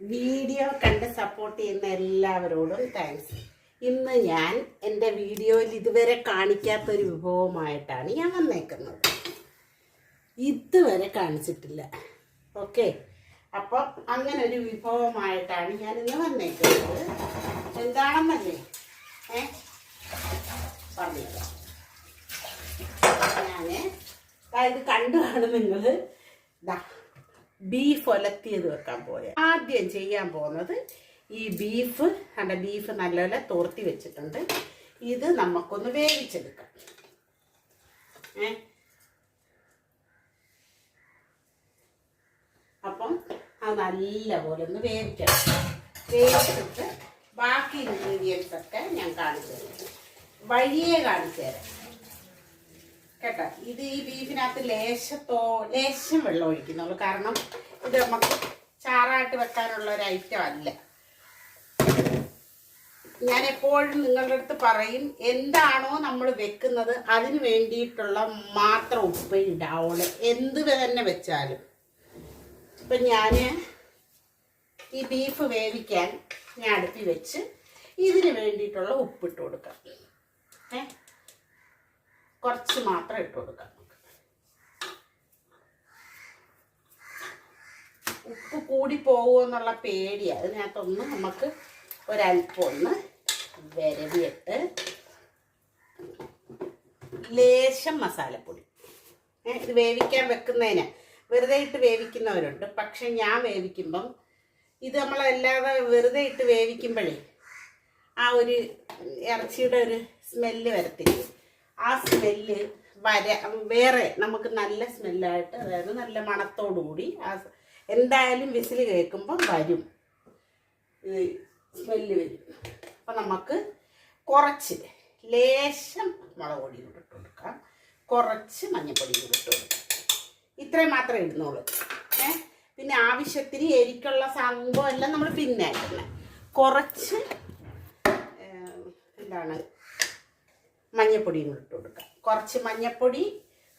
Video കണ്ട് support ചെയ്യുന്ന എല്ലാവരോടും താങ്ക്സ് ഇന്ന് ഞാൻ എന്റെ വീഡിയോയിൽ ഇതുവരെ കാണിക്കാത്തൊരു വിഭവമായിട്ടാണ് ഞാൻ വന്നേക്കുന്നത്. ഇതുവരെ കാണിച്ചിട്ടില്ല. ഓക്കെ അപ്പം അങ്ങനെ ഒരു വിഭവമായിട്ടാണ് ഞാൻ ഇന്ന് വന്നേക്കുന്നത്. എന്താണെന്നല്ലേ? ഏ? പറഞ്ഞത് ഞാൻ അതായത് ഇത് കണ്ടു കാണും നിങ്ങൾ. ദാ. ബീഫ് ഒലത്തിയത് വെക്കാൻ പോയത് ആദ്യം ചെയ്യാൻ പോകുന്നത് ഈ ബീഫ് അല്ല ബീഫ് നല്ലപോലെ തോർത്തി വെച്ചിട്ടുണ്ട്. ഇത് നമുക്കൊന്ന് വേവിച്ചെടുക്കാം. ഏ? അപ്പം അത് നല്ലപോലെ ഒന്ന് വേവിക്കണം. വേവിച്ചിട്ട് ബാക്കി ഇൻഗ്രീഡിയൻസ് ഒക്കെ ഞാൻ കാണിച്ചു തരാം. വഴിയെ കാണിച്ചു തരാം. കേട്ടോ. ഇത് ഈ ബീഫിനകത്ത് ലേശത്തോ ലേശം വെള്ളം ഒഴിക്കുന്നുള്ളൂ. കാരണം ഇത് നമുക്ക് ചാറായിട്ട് വെക്കാനുള്ള ഒരു ഐറ്റം അല്ല. ഞാൻ എപ്പോഴും നിങ്ങളുടെ അടുത്ത് പറയും എന്താണോ നമ്മൾ വെക്കുന്നത് അതിന് വേണ്ടിയിട്ടുള്ള മാത്രം ഉപ്പ് ഉണ്ടാവുള്ളു എന്ത് തന്നെ വെച്ചാലും. ഇപ്പം ഞാൻ ഈ ബീഫ് വേവിക്കാൻ ഞാൻ അടുപ്പി വെച്ച് ഇതിന് വേണ്ടിയിട്ടുള്ള ഉപ്പിട്ട് കൊടുക്കാം. ഏ? കുറച്ച് മാത്രം ഇട്ട് കൊടുക്കാം ഉപ്പ് കൂടി പോകുമെന്നുള്ള പേടിയാണ് അതിനകത്തൊന്ന് നമുക്ക് ഒരല്പം ഒന്ന് വിരവിയിട്ട് ലേശം മസാലപ്പൊടി. ഇത് വേവിക്കാൻ വെക്കുന്നതിന്. വെറുതെ ഇട്ട് വേവിക്കുന്നവരുണ്ട്. പക്ഷെ ഞാൻ വേവിക്കുമ്പം ഇത് നമ്മളല്ലാതെ വെറുതെ ഇട്ട് വേവിക്കുമ്പോഴേ ആ ഒരു ഇറച്ചിയുടെ ഒരു സ്മെല്ല് വരത്തില്ല. ആ സ്മെല്ല് വര വേറെ നമുക്ക് നല്ല സ്മെല്ലായിട്ട് അതായത് നല്ല മണത്തോടുകൂടി ആ എന്തായാലും വിസിൽ കേൾക്കുമ്പോൾ വരും. സ്മെല്ല് വരും. അപ്പം നമുക്ക് കുറച്ച് ലേശം മുളക് പൊടി കൂടി ഇട്ട് കൊടുക്കാം. കുറച്ച് മഞ്ഞൾപ്പൊടി കൂടി ഇട്ട് കൊടുക്കാം. ഇത്രയും മാത്രമേ ഇടുന്നുള്ളൂ. ഏ? പിന്നെ ആവശ്യത്തിന് എരിക്കുള്ള സംഭവം എല്ലാം നമ്മൾ പിന്നെ കുറച്ച് എന്താണ് മഞ്ഞപ്പൊടിയും ഇട്ട് കൊടുക്കാം. കുറച്ച് മഞ്ഞപ്പൊടി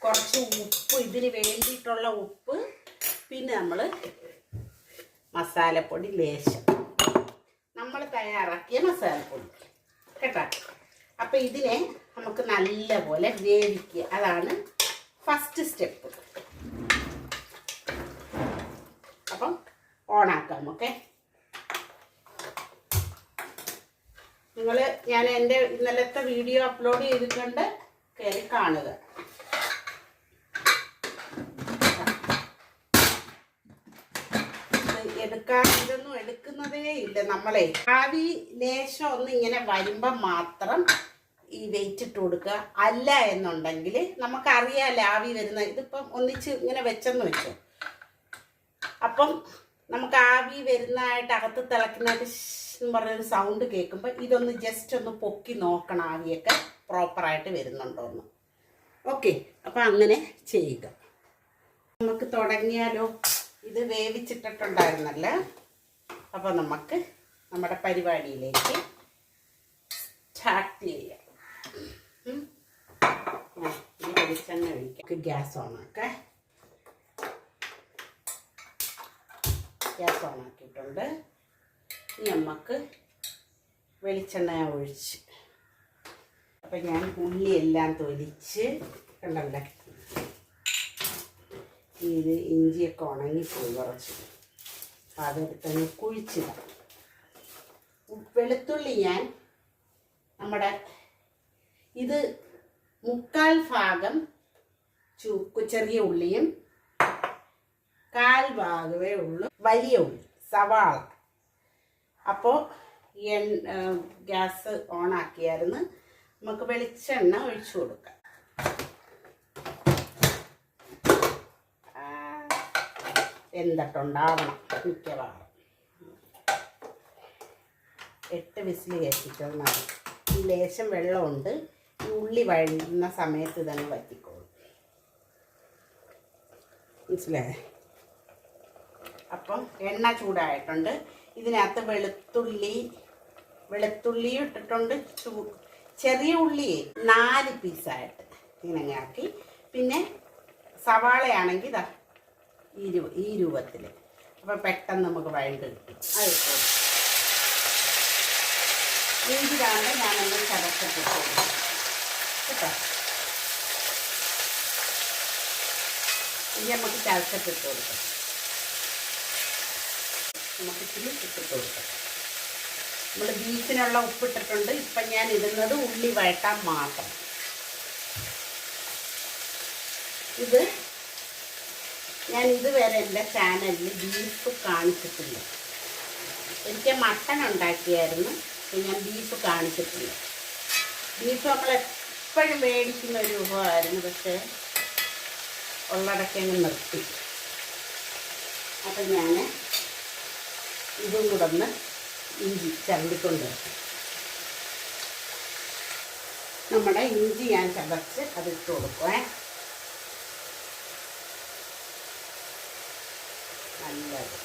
കുറച്ച് ഉപ്പ് ഇതിന് വേണ്ടിയിട്ടുള്ള ഉപ്പ് പിന്നെ നമ്മൾ മസാലപ്പൊടി ലേശം. നമ്മൾ തയ്യാറാക്കിയ മസാലപ്പൊടി. കേട്ടോ? അപ്പം ഇതിനെ നമുക്ക് നല്ലപോലെ വേവിക്കുക. അതാണ് ഫസ്റ്റ് സ്റ്റെപ്പ് അപ്പം ഓണാക്കാം ഓക്കെ നിങ്ങൾ ഞാൻ എന്റെ ഇന്നലത്തെ വീഡിയോ അപ്ലോഡ് ചെയ്തിട്ടുണ്ട്. കയറി കാണുക. എടുക്കാൻ എടുക്കുന്നതേ ഇല്ല നമ്മളെ. ആവി ലേശം ഒന്ന് ഇങ്ങനെ വരുമ്പം മാത്രം ഈ വെയിറ്റ് ഇട്ട് കൊടുക്കുക. അല്ല എന്നുണ്ടെങ്കിൽ നമുക്കറിയാമല്ലോ ആവി വരുന്ന ഇതിപ്പം ഒന്നിച്ച് ഇങ്ങനെ വെച്ചെന്ന് വെച്ചോ. അപ്പം നമുക്ക് ആവി വരുന്നതായിട്ട് അകത്ത് തിളക്കുന്നതായിട്ട് എന്ന് പറഞ്ഞൊരു സൗണ്ട് കേൾക്കുമ്പോൾ ഇതൊന്ന് ജസ്റ്റ് ഒന്ന് പൊക്കി നോക്കണം ആവിയൊക്കെ പ്രോപ്പറായിട്ട് വരുന്നുണ്ടോ എന്ന്. ഓക്കെ അപ്പം അങ്ങനെ ചെയ്യുക. നമുക്ക് തുടങ്ങിയാലോ? ഇത് വേവിച്ചിട്ടിട്ടുണ്ടായിരുന്നല്ലേ. അപ്പോൾ നമുക്ക് നമ്മുടെ പരിപാടിയിലേക്ക് സ്റ്റാർട്ട് ചെയ്യാം. ഈ വെളിച്ചെണ്ണ ഒഴിക്കാം. ഗ്യാസ് ഓണാക്കേ ഗ്യാസ് ഓണാക്കിയിട്ടുണ്ട് നമുക്ക് വെളിച്ചെണ്ണ ഒഴിച്ച്. അപ്പം ഞാൻ ഉള്ളിയെല്ലാം തൊലിച്ച് കണ്ടല്ലേ ഇത് ഇഞ്ചിയൊക്കെ ഉണങ്ങിപ്പോയി കുറച്ച്. അപ്പം അതെടുത്തങ്ങ് കുഴിച്ചിടാം. വെളുത്തുള്ളി ഞാൻ നമ്മുടെ ഇത് മുക്കാൽ ഭാഗം ചു ചെറിയ ഉള്ളിയും കാൽ ഭാഗമേ ഉള്ളൂ. വലിയ ഉള്ളി സവാള. അപ്പോൾ എൺ ഗ്യാസ് ഓണാക്കിയായിരുന്നു നമുക്ക് വെളിച്ചെണ്ണ ഒഴിച്ചു കൊടുക്കാം. ആ, വെന്തിട്ടുണ്ടാവണം മിക്കവാറും. എട്ട് വിസിൽ കയറ്റിക്കൊന്നാണ് ഈ ലേശം വെള്ളമുണ്ട്. ഈ ഉള്ളി വഴുന്ന സമയത്ത് ഇതങ്ങ് വറ്റിക്കോളും. മനസ്സിലായേ? അപ്പം എണ്ണ ചൂടായിട്ടുണ്ട്. ഇതിനകത്ത് വെളുത്തുള്ളി വെളുത്തുള്ളിയും ഇട്ടിട്ടുണ്ട്. ചെറിയ ഉള്ളി നാല് പീസായിട്ട് ഇങ്ങനെ ആക്കി. പിന്നെ സവാളയാണെങ്കിൽ ഇതാ രൂ ഈ രൂപത്തിൽ അപ്പം പെട്ടെന്ന് നമുക്ക് വഴണ്ട് കിട്ടും. അത് കാണുമ്പോൾ ഞാനൊന്ന് ചതച്ചിട്ട് കേട്ടോ? ഇനി നമുക്ക് ചതച്ചിട്ട് കൊടുക്കാം. നമുക്ക് ഇത്തിരി ഇട്ടിട്ട് കൊടുക്കാം. നമ്മൾ ബീഫിനുള്ള ഉപ്പിട്ടിട്ടുണ്ട്. ഇപ്പം ഞാൻ ഇടുന്നത് ഉള്ളി വഴട്ടാൻ മാത്രം. ഇത് ഞാൻ ഇതുവരെ എന്റെ ചാനലിൽ ബീഫ് കാണിച്ചിട്ടില്ല. എനിക്ക് മട്ടൺ ഉണ്ടാക്കിയായിരുന്നു ഞാൻ ബീഫ് കാണിച്ചിട്ടില്ല. ബീഫ് നമ്മൾ എപ്പോഴും മേടിക്കുന്ന ഒരു വിഭവമായിരുന്നു പക്ഷേ ഉള്ളടക്കങ്ങ് നിർത്തി. അപ്പം ഞാൻ ഇതും കൂടെ ഒന്ന് ഇഞ്ചി ചരണ്ടിക്കൊണ്ട്. നമ്മുടെ ഇഞ്ചി ഞാൻ ചതച്ച് അത് ഇട്ട് കൊടുക്കുവേ. നല്ലത്.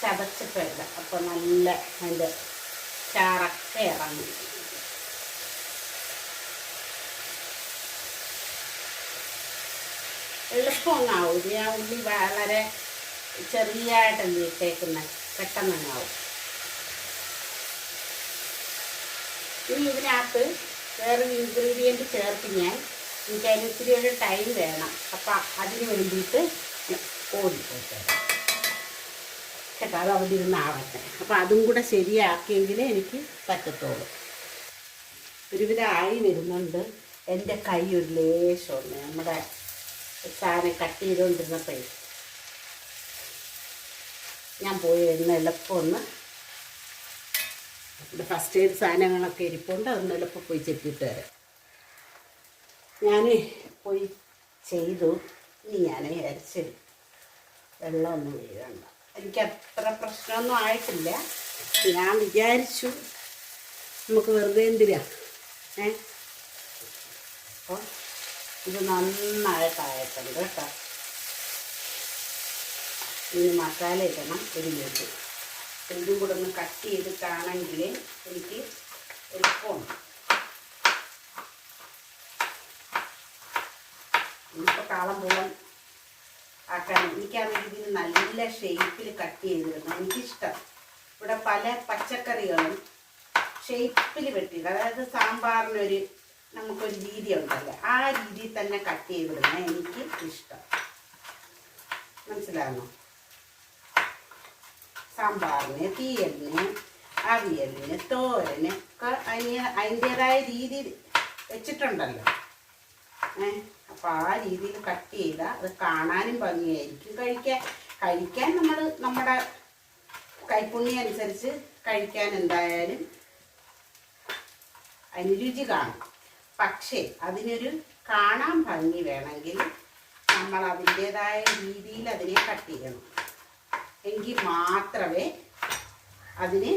ചതച്ചിട്ടില്ല അപ്പോൾ നല്ല അതിന്റെ ചാറൊക്കെ ഇറങ്ങി. എളുപ്പമൊന്നാവും ഞാൻ ഉള്ളി വളരെ ചെറിയതായിട്ടല്ലേ ഇട്ടേക്കുന്നത് പെട്ടെന്നങ്ങാവും. ഇനി ഇതിനകത്ത് വേറൊരു ഇൻഗ്രീഡിയന്റ് ചേർത്ത് ഞാൻ എനിക്ക് അതിന് ഇത്തിരി ഒരു ടൈം വേണം. അപ്പം അതിന് വേണ്ടിയിട്ട് ഓടിപ്പോട്ടെ. കേട്ടോ അത് അവിടെ ഇരുന്ന് ആവട്ടെ. അപ്പം അതും കൂടെ ശരിയാക്കിയെങ്കിലേ എനിക്ക് പറ്റത്തുള്ളൂ. ഒരുവിധം ആയി വരുന്നുണ്ട്. എന്റെ കൈ ഒരു ലേശമുണ്ട് നമ്മുടെ സാധനം കട്ട് ചെയ്തുകൊണ്ടിരുന്നപ്പോഴേ. ഞാൻ പോയി ഇന്ന് എളുപ്പം ഒന്ന് ഫസ്റ്റ് എയ്ഡ് സാധനങ്ങളൊക്കെ ഇരിപ്പുണ്ട് അതൊന്ന് എളുപ്പം പോയി ചെത്തിയിട്ട് വരാം. ഞാൻ പോയി ചെയ്തു. ഇനി ഞാൻ അരച്ച് വെള്ളമൊന്നും വീഴണ്ട. എനിക്ക് അത്ര പ്രശ്നമൊന്നും ആയിട്ടില്ല. ഞാൻ വിചാരിച്ചു നമുക്ക് വെറുതെ എന്തിനാ? ഏ? അപ്പോൾ ഇത് നന്നായിട്ടായിട്ടുണ്ട് കേട്ടോ. ഇനി മസാല ഇടണം ഒരു ലഡു ഇതും കൂടെ ഒന്ന് കട്ട് ചെയ്തിട്ടാണെങ്കിൽ എനിക്ക് എളുപ്പമാണ്. ഇനിയിപ്പോൾ കാളം പോകാൻ ആക്കാൻ എനിക്കാണെങ്കിൽ ഇതിന് നല്ല ഷേപ്പിൽ കട്ട് ചെയ്തിരുന്നു എനിക്കിഷ്ടം. ഇവിടെ പല പച്ചക്കറികളും ഷേപ്പിൽ വെട്ടിയത്. അതായത് സാമ്പാറിനൊരു നമുക്കൊരു രീതി ഉണ്ടല്ലോ. ആ രീതിയിൽ തന്നെ കട്ട് ചെയ്തിരുന്ന എനിക്ക് ഇഷ്ടം. മനസ്സിലാകുന്നു സാമ്പാറിന് തീയലിന് അവിയലിന് തോരന് ഒക്കെ അതിന് അതിന്റേതായ രീതി വെച്ചിട്ടുണ്ടല്ലോ. ഏ അപ്പം ആ രീതിയിൽ കട്ട് ചെയ്താൽ അത് കാണാനും ഭംഗിയായിരിക്കും. കഴിക്കാൻ കഴിക്കാൻ നമ്മൾ നമ്മുടെ കൈപ്പുണ്ണി അനുസരിച്ച് കഴിക്കാൻ എന്തായാലും അതിന് രുചി കാണും. പക്ഷേ അതിനൊരു കാണാൻ ഭംഗി വേണമെങ്കിൽ നമ്മൾ അതിന്റേതായ രീതിയിൽ അതിനെ കട്ട് ചെയ്യണം. എങ്കിൽ മാത്രമേ അതിന്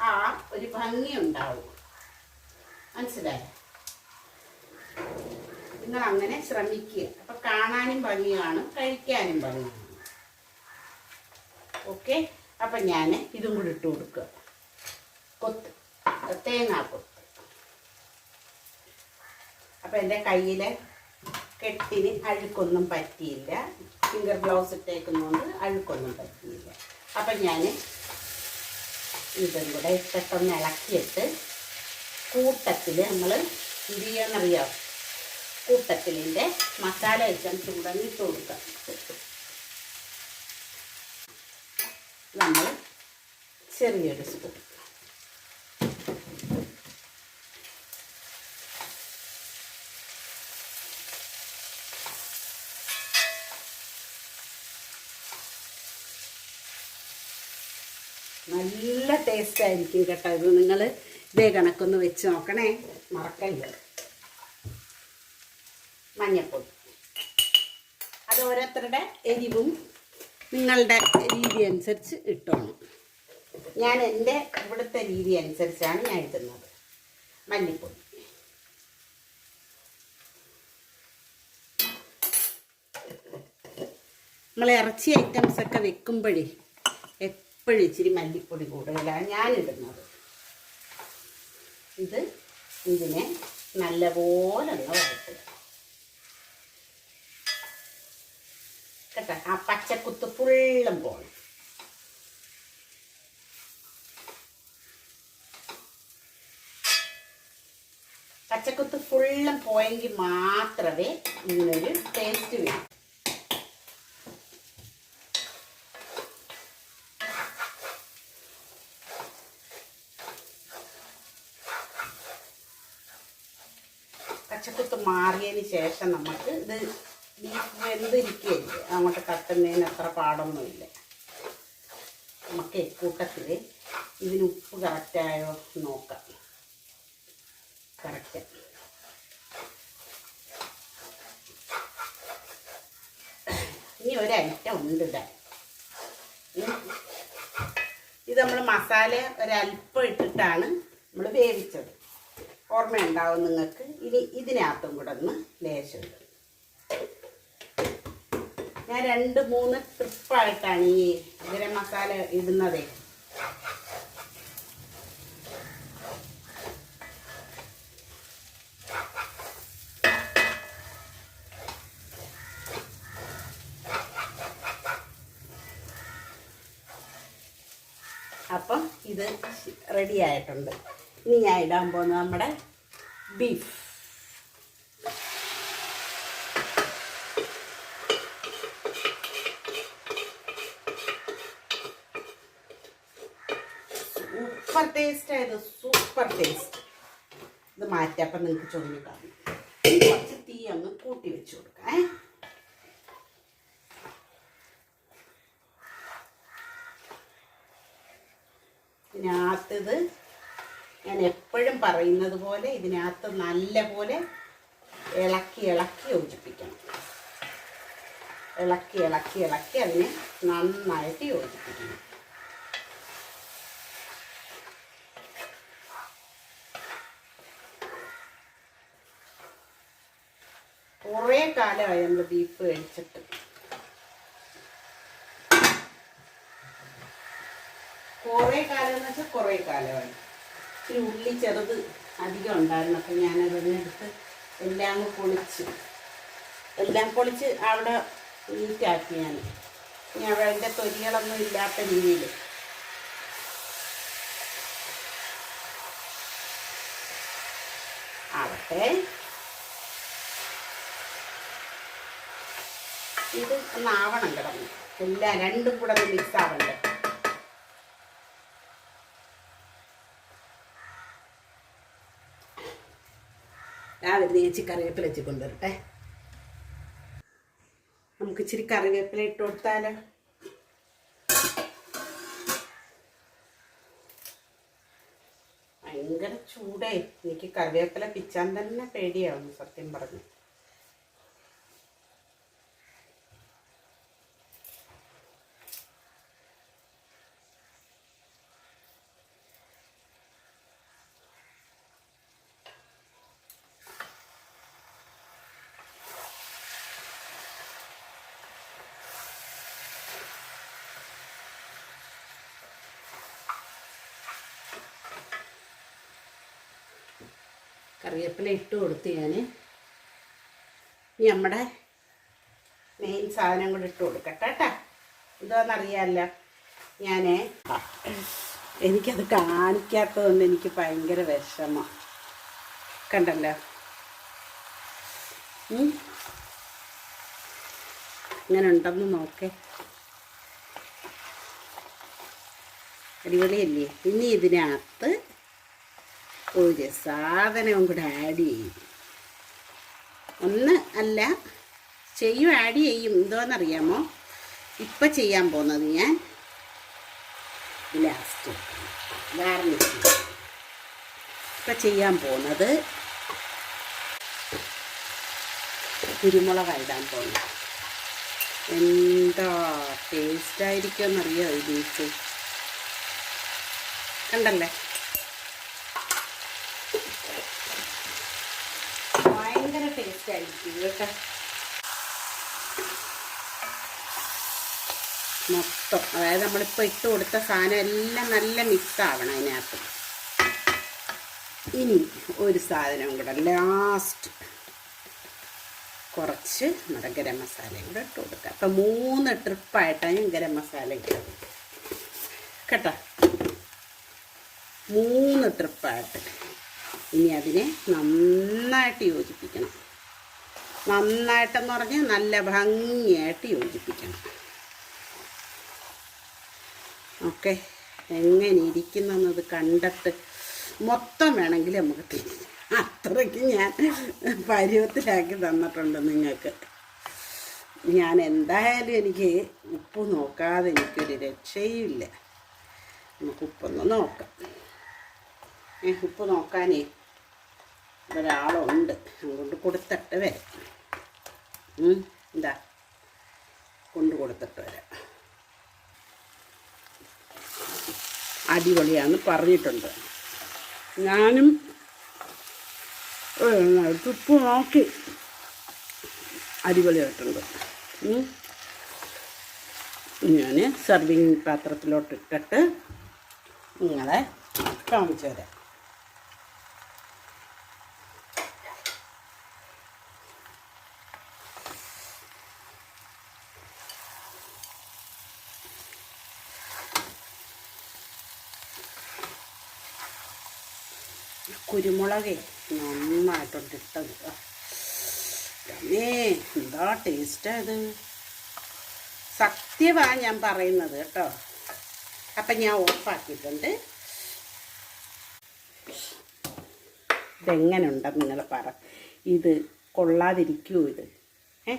ആ ഒരു ഭംഗി ഉണ്ടാവൂ. മനസ്സിലായോ? നിങ്ങൾ അങ്ങനെ ശ്രമിക്കുക. അപ്പൊ കാണാനും ഭംഗിയാണ് കഴിക്കാനും ഭംഗിയാണ് ഓക്കെ? അപ്പം ഞാൻ ഇതും കൂടി ഇട്ട് കൊടുക്കുക. കൊത്ത്. തേങ്ങാ കൊത്ത്. അപ്പം എന്റെ കയ്യിലെ കെട്ടിന് അഴുക്കൊന്നും പറ്റിയില്ല. ഫിംഗർ ഗ്ലൗസ് ഇട്ടേക്കുന്നതുകൊണ്ട് അഴുക്കൊന്നും പറ്റിയില്ല. അപ്പം ഞാൻ ഇതും കൂടെ ഇട്ടിട്ടൊന്ന് ഇളക്കിയിട്ട് കൂട്ടത്തിൽ നമ്മൾ എന്ത് ചെയ്യാന്നറിയാം കൂട്ടത്തിലിന്റെ മസാല ഐറ്റംസ് ഇട്ട് കൊടുക്കാം. നമ്മൾ ചെറിയൊരു സ്പൂൺ നല്ല ടേസ്റ്റ് ആയിരിക്കും കേട്ടോ. ഇത് നിങ്ങൾ ഇതേ കണക്കൊന്ന് വെച്ച് നോക്കണേ. മറക്കല്ല? മഞ്ഞപ്പൊടി. അത് ഓരോരുത്തരുടെ എരിവും നിങ്ങളുടെ രീതി അനുസരിച്ച് ഇട്ടോണം. ഞാൻ എന്റെ ഇവിടുത്തെ രീതി അനുസരിച്ചാണ് ഞാൻ ഇടുന്നത്. മല്ലിപ്പൊടി. നമ്മൾ ഇറച്ചി ഐറ്റംസ് ഒക്കെ വെക്കുമ്പോഴേ എപ്പോഴും ഇച്ചിരി മല്ലിപ്പൊടി കൂടുതലാണ് ഞാനിടുന്നത്. ഇത് ഇതിനെ നല്ലപോലെ ഒന്ന് വരട്ടുക കേട്ടോ? ആ പച്ചക്കുത്ത് ഫുള്ളും പോകണം പച്ചക്കുത്ത് ഫുള്ളും പോയെങ്കിൽ മാത്രമേ ഇതിനൊരു ടേസ്റ്റ് വരൂ. പച്ചക്കുത്ത് മാറിയതിന് ശേഷം നമുക്ക് ഇത് ബീഫ് വെന്തിരിക്കുകയില്ല? അങ്ങോട്ട് കത്തുന്നതിന് അത്ര പാടൊന്നുമില്ല. നമുക്ക് കൂട്ടത്തിൽ ഇതിന് ഉപ്പ് കറക്റ്റായോ നോക്കാം. കറക്റ്റ് ഇനി ഒരു ഐറ്റം ഉണ്ട് ഇടാൻ ഇത് നമ്മൾ മസാല ഒരല്പം ഇട്ടിട്ടാണ് നമ്മൾ വേവിച്ചത്. ഓർമ്മയുണ്ടാവും നിങ്ങൾക്ക്. ഇനി ഇതിനകത്തും കൂടെ ഒന്ന് ലേശം ഇടും. ഞാൻ രണ്ട് മൂന്ന് ട്രിപ്പായിട്ടാണ് ഈ ഗരം മസാല ഇടുന്നത്. അപ്പം ഇത് റെഡി ആയിട്ടുണ്ട്. ഇനി ഞാൻ ഇടാൻ പോകുന്നത് നമ്മുടെ ബീഫ് സൂപ്പർ ടേസ്റ്റ് ആയത് സൂപ്പർ ടേസ്റ്റ് ഇത് മാറ്റിയപ്പം നിങ്ങൾക്ക് കാണും കുറച്ച് തീ അങ്ങ് കൂട്ടി വെച്ച് കൊടുക്കാം ഏ ഇതിനകത്തത് ഞാൻ എപ്പോഴും പറയുന്നത് പോലെ ഇതിനകത്ത് നല്ല പോലെ ഇളക്കി ഇളക്കി യോജിപ്പിക്കണം. ഇളക്കി ഇളക്കി ഇളക്കി അതിനെ നന്നായിട്ട് യോജിപ്പിക്കണം. കുറേ കാലമായി നമ്മൾ ബീഫ് കഴിച്ചിട്ട് കുറേ കാലം എന്ന് വെച്ചാൽ കുറേ കാലമായി. ഇത്തിരി ഉള്ളി ചെറുത് അധികം ഉണ്ടായിരുന്നു. അപ്പം ഞാനതിനെടുത്ത് എല്ലാം പൊളിച്ച് എല്ലാം പൊളിച്ച് അവിടെ നീറ്റാക്കി ഞാൻ. ഇനി അവിടെ അതിന്റെ തൊലികളൊന്നും ഇല്ലാത്ത രീതിയിൽ. ആവട്ടെ. ഇത് ഒന്ന് ആവണം കിടന്നു. എല്ലാം രണ്ടും കൂടെ ഒന്ന് മിക്സ് ആവണ്ടേ? രാവിലെ ചേച്ചി കറിവേപ്പില വെച്ച് കൊണ്ടുവരട്ടെ. നമുക്ക് ഇച്ചിരി കറിവേപ്പില ഇട്ട് കൊടുത്താലോ? ഭയങ്കര ചൂടേ. എനിക്ക് കറിവേപ്പില പിച്ചാൻ തന്നെ പേടിയാവുന്നു സത്യം പറഞ്ഞു. കറിവേപ്പില ഇട്ട് കൊടുത്ത് ഞാൻ ഇനി നമ്മുടെ മെയിൻ സാധനം കൂടെ ഇട്ട് കൊടുക്കട്ടെ കേട്ടോ. ഇതാണെന്നറിയാമല്ല ഞാൻ എനിക്കത് കാണിക്കാത്തതുകൊണ്ട് എനിക്ക് ഭയങ്കര വിഷമം. കണ്ടല്ലോ. ഇങ്ങനെ ഉണ്ടെന്ന് നോക്കേ. അടിപൊളിയല്ലേ? ഇനി ഇതിനകത്ത് ഒരു സാധനവും കൂടെ ആഡ് ചെയ്യും. ഒന്ന് അല്ല ചെയ്യും ആഡ് ചെയ്യും. എന്തോന്നറിയാമോ? ഇപ്പം ചെയ്യാൻ പോകുന്നത് ഞാൻ ലാസ്റ്റ് ഗാർണിഷ് ഇപ്പം ചെയ്യാൻ പോകുന്നത് കുരുമുളക് ഇടാൻ പോകുന്നത് എന്താ ടേസ്റ്റായിരിക്കുമെന്നറിയോ ഈ ബീഫ് കണ്ടല്ലേ ഭയങ്കര ആയിരിക്കും കേട്ടോ മൊത്തം. അതായത് നമ്മളിപ്പോൾ ഇട്ട് കൊടുത്ത സാധനം എല്ലാം നല്ല മിക്സ് ആവണം അതിനകത്ത്. ഇനി ഒരു സാധനം കൂടെ ലാസ്റ്റ് കുറച്ച് നമ്മുടെ ഗരം മസാലയും കൂടെ ഇട്ട് കൊടുക്കുക അപ്പം മൂന്ന് ട്രിപ്പായിട്ടാണ് ഞാൻ ഗരം മസാല ഇട്ടത്. കേട്ടോ? മൂന്ന് ട്രിപ്പായിട്ട് ഇനി അതിനെ നന്നായിട്ട് യോജിപ്പിക്കണം. നന്നായിട്ടെന്ന് പറഞ്ഞാൽ നല്ല ഭംഗിയായിട്ട് യോജിപ്പിക്കണം. ഓക്കെ. എങ്ങനെ ഇരിക്കുന്നെന്നത് കണ്ടിട്ട് മൊത്തം വേണമെങ്കിൽ നമുക്ക് തിരിച്ച് അത്രയ്ക്ക് ഞാൻ പരുവത്തിലാക്കി തന്നിട്ടുണ്ട് നിങ്ങൾക്ക്. ഞാൻ എന്തായാലും എനിക്ക് ഉപ്പ് നോക്കാതെ എനിക്കൊരു രക്ഷയില്ല നമുക്ക് ഉപ്പൊന്ന് നോക്കാം. ഉപ്പ് നോക്കാനേ. ഒരാളുണ്ട്. അങ്ങോട്ട് കൊടുത്തിട്ട് വരാം. ഉം, കൊണ്ടു കൊടുത്തിട്ട് വരാം. അടിപൊളിയാന്ന് പറഞ്ഞിട്ടുണ്ട്. ഞാനും ഉപ്പ് നോക്കി. അടിപൊളിയായിട്ടുണ്ട്. ഞാൻ സർവിങ് പാത്രത്തിലോട്ട് ഇട്ടിട്ട് നിങ്ങളെ കാണിച്ചു തരാം. കുരുമുളകേ നന്നായിട്ടുണ്ട് ഇട്ടത്. എന്താ ടേസ്റ്റ് അത്? സത്യമാണ് ഞാൻ പറയുന്നത് കേട്ടോ. അപ്പം ഞാൻ ഓഫാക്കിയിട്ടുണ്ട്. ഇതെങ്ങനെ ഉണ്ടെന്ന് നിങ്ങൾ പറ. ഇത് കൊള്ളാതിരിക്കൂ ഇത്. ഏ?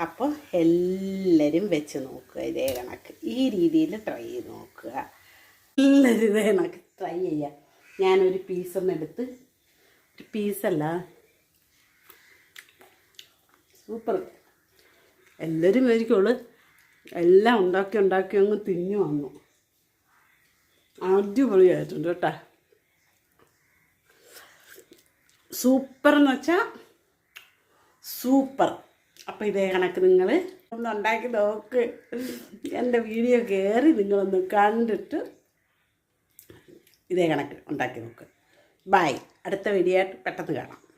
അപ്പോൾ എല്ലാവരും വെച്ച് നോക്കുക ഇതേ കണക്ക്. ഈ രീതിയിൽ ട്രൈ ചെയ്ത് നോക്കുക. എല്ലാവരും ഇതേ കണക്ക് ട്രൈ ചെയ്യുക ഞാനൊരു പീസൊന്ന് എടുത്ത്. ഒരു പീസല്ല സൂപ്പർ എല്ലാവരും മേടിക്കുള്ളൂ എല്ലാം ഉണ്ടാക്കി ഉണ്ടാക്കി അങ്ങ് തിന്നു വന്നു. അടിപൊളിയായിട്ടുണ്ട് കേട്ടോ. സൂപ്പർ എന്ന് വെച്ചാൽ സൂപ്പർ അപ്പോൾ ഇതേ കണക്ക് നിങ്ങൾ ഒന്ന് ഉണ്ടാക്കി നോക്ക്. എന്റെ വീഡിയോ കയറി നിങ്ങളൊന്ന് കണ്ടിട്ട് ഇതേ കണക്ക് ഉണ്ടാക്കി നോക്ക്. ബൈ. അടുത്ത വീഡിയോ ആയിട്ട് പെട്ടെന്ന് കാണാം.